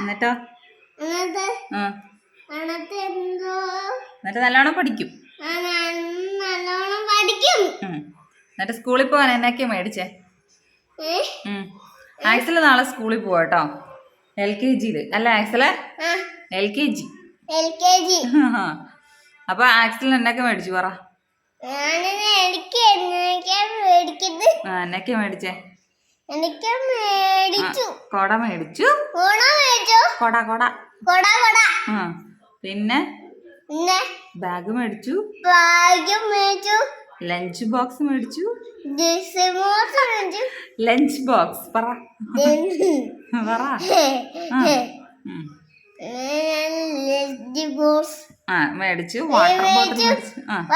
എന്നിട്ടോ? എന്നിട്ട് നല്ലോണം പഠിക്കും. എന്നിട്ട് സ്കൂളിൽ പോകാൻ എന്നൊക്കെയാ മേടിച്ചേ? ആക്സൽ ആക്സൽ നാളെ സ്കൂളിൽ പോവാ കേട്ടോ എൽ കെ ജിയിൽ അല്ല Axel? L K G. L K G. അപ്പൊ ആക്സലിന് എന്നൊക്കെ മേടിച്ചു പറ. എന്നൊക്കെ മേടിച്ചേ? എനിക്ക് മേടിച്ചു. കൊട മേടിച്ചു? കൊട മേടിച്ചു. കൊട കൊട. കൊട കൊട. പിന്നെ? പിന്നെ? ബാഗ് മേടിച്ചു? ബാഗ് മേടിച്ചു. ലഞ്ച് ബോക്സ് മേടിച്ചു? ലഞ്ച് ബോക്സ് പറ. പറ. ലഞ്ച് ഉം. ആ മേടിച്ചു വാട്ടർ ബോട്ടിൽ മേടിച്ചു. ആ.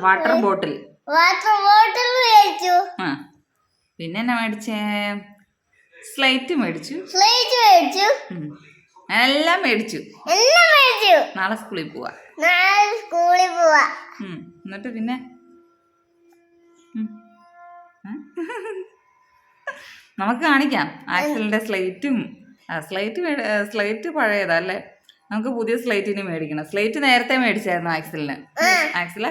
വാട്ടർ ബോട്ടിൽ വാട്ടർ ബോട്ടിൽ മേടിച്ചു. ആ. പിന്നെ എന്നാ മേടിച്ചേ? സ്ലൈറ്റ് മേടിച്ചു. സ്ലേറ്റ് മേടിച്ചു. എല്ലാം മേടിച്ചു. എല്ലാം മേടിച്ചു. നാളെ സ്കൂളിൽ പോവാ. നാളെ സ്കൂളിൽ പോവാ. എന്നിട്ട് പിന്നെ. നമുക്ക് കാണിക്കാം. ആക്സലിന്റെ സ്ലൈറ്റും സ്ലൈറ്റ് സ്ലൈറ്റ് പഴയതാ അല്ലേ? നമുക്ക് പുതിയ സ്ലേറ്റ് ഇനി മേടിക്കണം. സ്ലേറ്റ് നേരത്തെ മേടിച്ചായിരുന്നു ആക്സലിന്. ആക്സിൽ.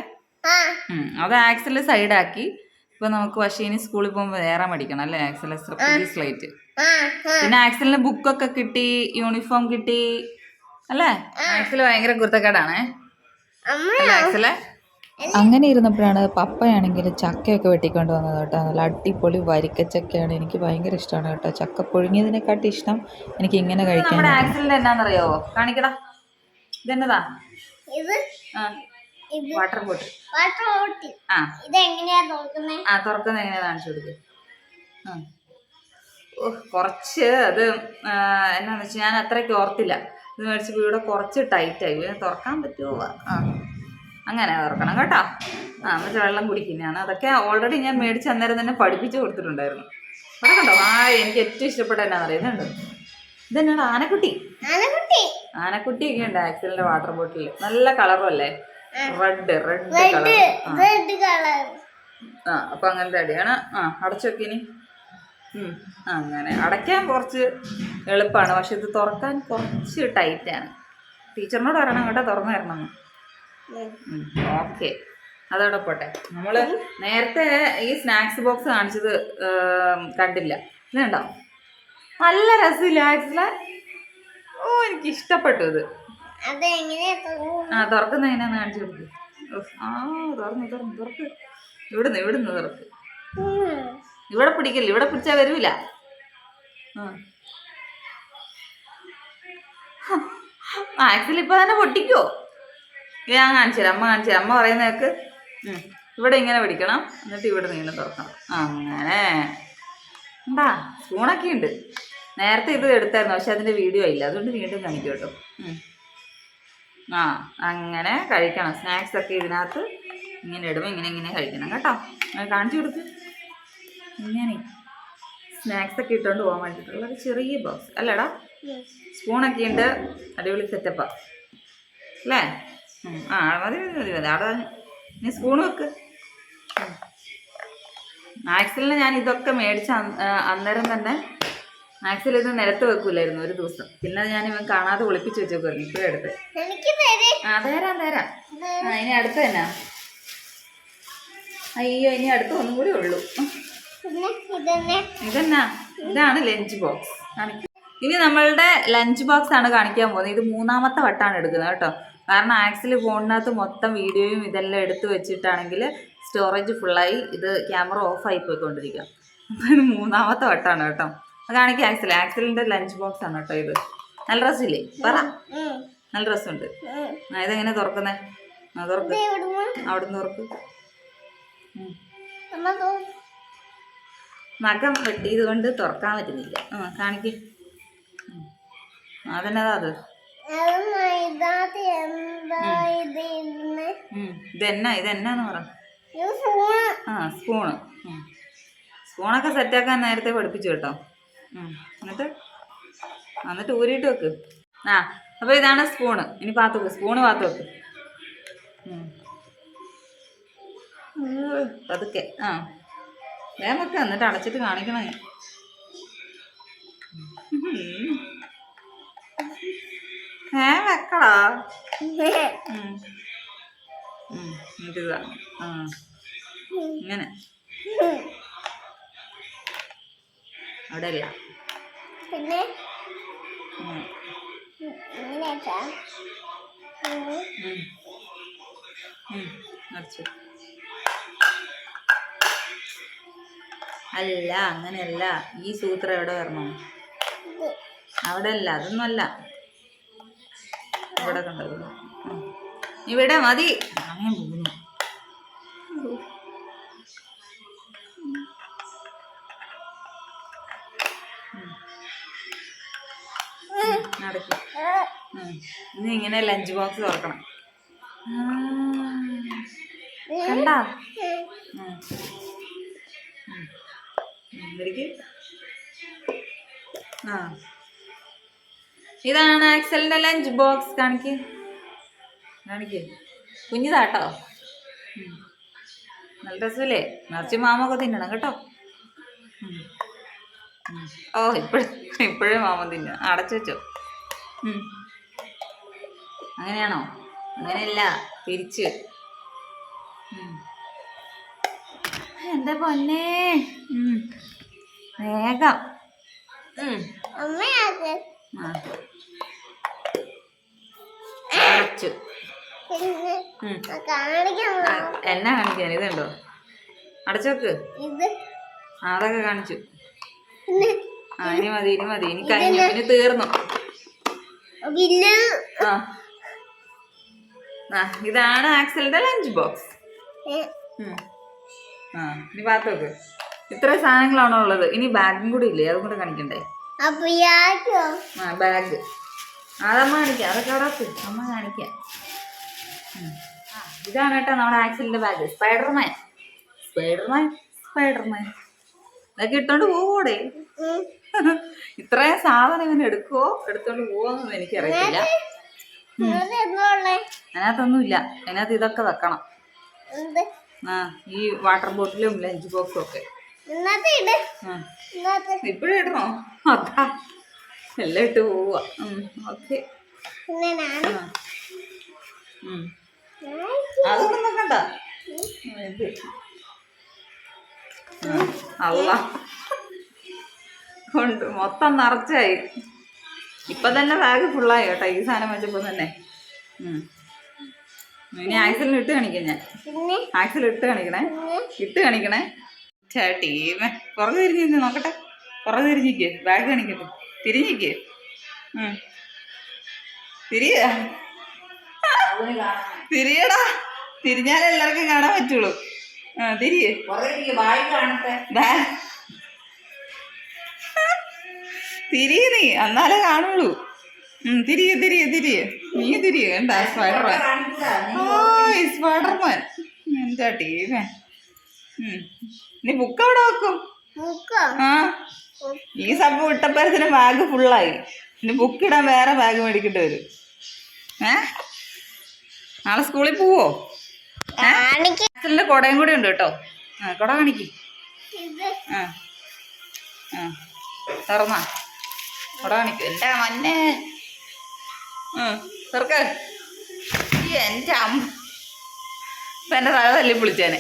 അത് ആക്സൽ സൈഡാക്കി ഇപ്പൊ നമുക്ക് വശീനി ഇനി സ്കൂളിൽ പോകുമ്പോൾ വേറെ മേടിക്കണം അല്ലേ? ആക്സൽ പുതിയ സ്ലേറ്റ് പിന്നെ ആക്സലിന് ബുക്കൊക്കെ കിട്ടി യൂണിഫോം കിട്ടി. അല്ലേ? ആക്സൽ ഭയങ്കര കുരുത്തക്കേടാണേ. അമ്മ. അല്ലേ ആക്സലെ? അങ്ങനെ ഇരുന്നപ്പോഴാണ് പപ്പയാണെങ്കിൽ ചക്കയൊക്കെ വെട്ടിക്കൊണ്ട് വന്നത് കേട്ടോ. നല്ല അടിപൊളി വരിക്കച്ചക്കയാണ്. എനിക്ക് ഭയങ്കര ഇഷ്ടമാണ് കേട്ടോ. ചക്ക പുഴുങ്ങിയതിനെക്കാട്ടി ഇഷ്ടം എനിക്ക് ഇങ്ങനെ കഴിക്കാൻ ആക്സിഡന്റ് എന്നാന്നറിയാവോ കാണിക്കടാ. ഇതെന്നതാ? ഇത് ആ. ഇത് വാട്ടർ ബോട്ടിൽ വാട്ടർ ബോട്ടിൽ ആ. ഇതെങ്ങനെയാ ആ കാണിച്ചു കുറച്ച് അത് എന്നാന്ന് വെച്ചാൽ ഞാൻ അത്രയ്ക്ക് ഓർത്തില്ല. ഇത് മേടിച്ചപ്പോൾ ഇവിടെ കുറച്ച് ടൈറ്റായി തുറക്കാൻ പറ്റുമോ ആ. അങ്ങനെ ഓർക്കണം കേട്ടോ. ആ എന്നിട്ട് വെള്ളം കുടിക്കുന്നതാണ്. അതൊക്കെ ഓൾറെഡി ഞാൻ മേടിച്ച് അന്നേരം തന്നെ പഠിപ്പിച്ചു കൊടുത്തിട്ടുണ്ടായിരുന്നു. അവിടെ കണ്ടോ? ആ എനിക്ക് ഏറ്റവും ഇഷ്ടപ്പെട്ട എന്നാ പറയുന്നുണ്ട് ഇതെന്നാണ്? ആനക്കുട്ടി. ആനക്കുട്ടി. ഒക്കെ ഉണ്ട് ആക്സിലിന്റെ വാട്ടർ ബോട്ടിൽ നല്ല കളറും അല്ലേ? Red red colour red red colour ആ അപ്പൊ അങ്ങനത്തെ അടിയാണ്. ആ അടച്ചു അടച്ചൊക്കെ ഉം അങ്ങനെ. അടയ്ക്കാൻ കുറച്ച് എളുപ്പമാണ് പക്ഷെ ഇത് തുറക്കാൻ കുറച്ച് ടൈറ്റാണ് ടീച്ചറിനോട് പറയണം കേട്ടോ തുറന്നു തരണം. ഓക്കെ. അതവിടെ പോട്ടെ. നമ്മൾ നേരത്തെ ഈ സ്നാക്സ് ബോക്സ് കാണിച്ചത് കണ്ടില്ല. ഇതുണ്ടോ? കണ്ടോ നല്ല രസമില്ല ആക്സിലെ. ഓ എനിക്ക് ഇഷ്ടപ്പെട്ടു ഇത് ആ തുറക്കുന്ന എങ്ങനെയാന്ന് കാണിച്ചു കൊടുക്കും. ആ തുറന്നു തുറന്നു തുറക്ക്. ഇവിടുന്ന് ഇവിടുന്ന് തുറക്ക്. ഇവിടെ പിടിക്കില്ല? ഇവിടെ പിടിച്ചാൽ വരൂല. ആക്സിൽ ഇപ്പൊ തന്നെ പൊട്ടിക്കോ? ഞാൻ കാണിച്ചു തരാം. അമ്മ കാണിച്ചു തരാം. അമ്മ പറയുന്നതൊക്കെ ഇവിടെ ഇങ്ങനെ പിടിക്കണം. എന്നിട്ട് ഇവിടെ നിന്ന് ഇങ്ങനെ തുറക്കണം. അങ്ങനെ. എന്താ? സ്പൂണൊക്കെ ഉണ്ട്. നേരത്തെ ഇത് എടുത്തായിരുന്നു പക്ഷെ അതിന്റെ വീഡിയോ ഇല്ല. അതുകൊണ്ട് വീണ്ടും കാണിക്കും കേട്ടോ. ആ അങ്ങനെ കഴിക്കണം. സ്നാക്സ് ഒക്കെ ഇതിനകത്ത് ഇങ്ങനെ ഇടുമ്പോൾ ഇങ്ങനെ ഇങ്ങനെ കഴിക്കണം കേട്ടോ. അങ്ങനെ കാണിച്ചു കൊടുക്ക്. ഇങ്ങനെ. സ്നാക്സ് ഒക്കെ ഇട്ടുകൊണ്ട് പോകാൻ വേണ്ടിയിട്ടുള്ള ഒരു ചെറിയ ബോക്സ്. അല്ലേടാ. സ്പൂണൊക്കെ ഉണ്ട് അടിപൊളി സെറ്റപ്പാ. അല്ലേ. ആ മതി മതി മതി മതി അവിടെ നീ സ്പൂൺ വെക്ക്. മാക്സിലിന് ഞാൻ ഇതൊക്കെ മേടിച്ച അന്ന്- അന്നേരം തന്നെ മാക്സിൽ ഇത് നിരത്ത് വെക്കൂലായിരുന്നു ഒരു ദിവസം. പിന്നെ ഞാൻ ഇവൻ കാണാതെ ഒളിപ്പിച്ച് വെച്ചേക്കുമായിരുന്നു ഇപ്പോഴും എടുത്ത്. ആ തരാം തരാം. ആ ഇനി അടുത്ത് തന്നെ അയ്യോ ഇനി അടുത്ത് ഒന്നും കൂടി ഉള്ളൂ. ഇതന്നെ. ഇതാണ് ലഞ്ച് ബോക്സ്. ഇനി നമ്മളുടെ ലഞ്ച് ബോക്സ് ആണ് കാണിക്കാൻ പോകുന്നത്. ഇത് മൂന്നാമത്തെ വട്ടാണ് എടുക്കുന്നത് കേട്ടോ. കാരണം ആക്സിൽ ഫോണിനകത്ത് മൊത്തം വീഡിയോയും ഇതെല്ലാം എടുത്തു വെച്ചിട്ടാണെങ്കിൽ സ്റ്റോറേജ് ഫുള്ളായി ഇത് ക്യാമറ ഓഫായി പോയിക്കൊണ്ടിരിക്കുക അപ്പോൾ ഇത് മൂന്നാമത്തെ വട്ടമാണ് കേട്ടോ. അതാണെങ്കിൽ കാണിക്കാം ആക്സിൽ. ആക്സിലിന്റെ ലഞ്ച് ബോക്സ് ആണ് കേട്ടോ ഇത്. നല്ല രസമില്ലേ? പറ. നല്ല രസമുണ്ട്. ഇതെങ്ങനെ തുറക്കുന്നേ? ആ തുറക്ക്. ഇത് എവിടുന്ന്? അവിടെ നിന്ന് തുറക്ക് നഖം വെട്ടിയത് കൊണ്ട് തുറക്കാൻ പറ്റുന്നില്ല. ആ കാണിക്ക്. അതന്നെ അത്. ഇതെന്നാ? ഇതെന്നാന്ന് പറ. ആ സ്പൂണ്. സ്പൂണൊക്കെ സെറ്റാക്കാൻ നേരത്തെ പഠിപ്പിച്ചു കേട്ടോ. എന്നിട്ട്? എന്നിട്ട് ഊരിയിട്ട് വെക്ക്. ആ അപ്പോൾ ഇതാണ് സ്പൂണ്. ഇനി പാത്ത് വെക്ക്. സ്പൂണ് പാത്ത് വെക്ക്. പതുക്കെ. ആ. വേഗം വെക്ക. എന്നിട്ട് അടച്ചിട്ട് കാണിക്കണം വേഗം വെക്കടാ. ഇതാ ഇങ്ങനെ. അവിടെ അല്ല പിന്നെ? അല്ല അങ്ങനെയല്ല. ഈ സൂത്രം എവിടെ വരണം? അവിടെ അല്ല അതൊന്നും അല്ല ഇവിടെ കണ്ടോ ഇവിടെ മതി സമയം ഇനി ഇങ്ങനെ ലഞ്ച് ബോക്സ് തുറക്കണം ആ ഇതാണ് ആക്സലിന്റെ ലഞ്ച് ബോക്സ് കാണിക്ക്. കാണിക്ക്. കുഞ്ഞിതാട്ടോ. നല്ല രസമല്ലേ? നിറച്ച് മാമൊക്കെ തിന്നണം കേട്ടോ. ഓ ഇപ്പോഴും ഇപ്പോഴും മാമ തിന്ന. അടച്ചു വെച്ചോ. അങ്ങനെയാണോ? അങ്ങനെയല്ല തിരിച്ച്. എന്താ പൊന്നേ. വേഗം. ഉം. അടച്ചു പിന്നെ എന്നാ കാണിക്കാൻ? ഇതുണ്ടോ? അടച്ചോക്ക് അതൊക്കെ കാണിച്ചു. പിന്നെ ആ ഇനി മതി ഇനി മതി. ഇനി കഴിഞ്ഞു. ഇനി തീർന്നു. ആ. ഇതാണ് ആക്സലിന്റെ ലഞ്ച് ബോക്സ് ആ ഇനി പാത്തോക്ക് ഇത്ര സാധനങ്ങളാണോ ഉള്ളത്? ഇനി ബാഗും കൂടി ഇല്ലേ? അതും കൂടെ കാണിക്കണ്ടേ? ആ ബാഗ് അതമ്മ കാണിക്കാം. അതൊക്കെ അവിടെ. അമ്മ കാണിക്കാം. ഇതാണ് കേട്ടോ നമ്മുടെ ആക്സിലിന്റെ ബാഗ് സ്പൈഡർമാൻ സ്പൈഡർമാൻ സ്പൈഡർമാൻ ഇതൊക്കെ ഇട്ടോണ്ട് പോവോടെ. ഇത്രയും സാധനം ഇങ്ങനെ എടുക്കുവോ? എടുത്തോണ്ട് പോവോന്നും എനിക്ക് അറിയില്ല എന്തുള്ളേ അതിനകത്തൊന്നുമില്ല. അതിനകത്ത് ഇതൊക്കെ വെക്കണം. ആ ഈ വാട്ടർ ബോട്ടിലും ലഞ്ച് ബോക്സും ഒക്കെ. ഇപ്പോഴും ഇടണോ? അതാ. എല്ലാം ഇട്ട് പോവാ. ഓക്കെ. അതൊന്നും നോക്കണ്ട. ഇത്. അല്ല കൊണ്ട് മൊത്തം നിറച്ചായി. ഇപ്പൊ തന്നെ ബാഗ് ഫുള്ളായി കേട്ടോ ഈ സാധനം വെച്ചപ്പോ തന്നെ. ഇനി ആക്സിലിന് ഇട്ട് കാണിക്കാം ഞാൻ. ആക്സിൽ ഇട്ട് കാണിക്കണേ. ഇട്ട് കാണിക്കണേ. ചേട്ടീമേ പുറകെ തിരിഞ്ഞു നോക്കട്ടെ. പുറകെ തിരിഞ്ഞിക്കേ ബാഗ് കാണിക്കട്ടെ. തിരിഞ്ഞിക്ക് തിരിയ തിരിയടാ. തിരിഞ്ഞാലേ എല്ലാവർക്കും കാണാൻ പറ്റുള്ളൂ. ആ തിരിയേ. തിരിയ. നീ. എന്നാലേ കാണുള്ളൂ. ഉം, തിരിയെ തിരിയെ തിരിയെ. നീ തിരിയെ. എന്താ സ്പൈഡർമാൻ. ഓ സ്പൈഡർമാൻ. എന്താ ടീമേ. നീ ബുക്ക് അവിടെ വെക്കും? ആ? ഈ സംഭവം ഇട്ടപ്പരത്തിന് ബാഗ് ഫുള്ളായി ഇനി ബുക്ക് ഇടാൻ വേറെ ബാഗ് മേടിക്കേണ്ടി വരും. ഏ? നാളെ സ്കൂളിൽ പോവോ? കുടയും കൂടി ഉണ്ട് കേട്ടോ. ആ കുട കാണിക്ക്. ആ. ആ. തുറന്നാ. കുട കാണിക്കും. എന്റെ മന്നെ ആ തുറക്ക. എന്റെ അമ്മ ഇപ്പം എന്റെ തല തല്ലി പൊളിച്ചേനെ.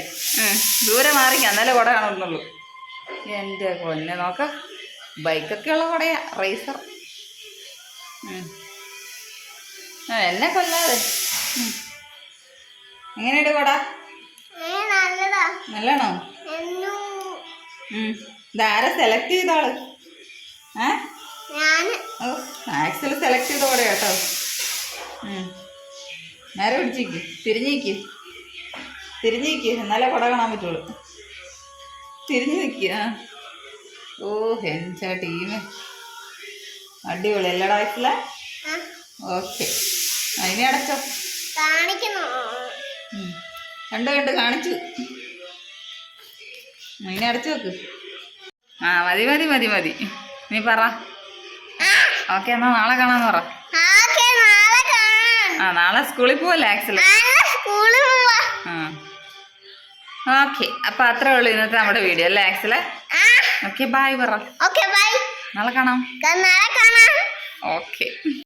ദൂരെ മാറിക്കാം എന്നാലേ കുട കാണുന്നുള്ളൂ. എന്റെ കൊന്നെ നോക്ക. ബൈക്കൊക്കെ ഉള്ള കുടയാ റേസർ. ആ എന്നെ കൊല്ലാതെ. എങ്ങനെയുണ്ട് കുട? നല്ലതാണോ? ഇതാരെ സെലക്ട് ചെയ്തോൾ ഏ? ഓ ആക്സൽ സെലക്ട് ചെയ്ത കൂടെ കേട്ടോ. നേരെ പിടിച്ചിരിക്കും പിടിച്ചേക്ക് തിരിഞ്ഞേക്ക് നിൽക്കുക എന്നാലേ പടം കാണാൻ പറ്റുള്ളൂ. തിരിഞ്ഞു നിൽക്കുക ഓ ഓ ആ ടീം അടിപൊളി. അല്ലടാ ഓക്കെ. അതിനെ അടച്ചോ. കാണിക്കണോ ഉം. കണ്ട് കണ്ട് കാണിച്ചു. അതിനെ അടച്ചു വെക്ക്. ആ മതി മതി മതി മതി. നീ പറ. ഓക്കെ എന്നാ നാളെ കാണാന്ന് പറ. ആ നാളെ സ്കൂളിൽ പോവല്ലേ ആക്സൽ ഓക്കെ അപ്പൊ അത്രേ ഉള്ളൂ ഇന്നത്തെ നമ്മുടെ വീഡിയോ അല്ലേ ആക്സിലെ? ഓക്കെ ബൈ പറ. നാളെ കാണാം. ഓക്കെ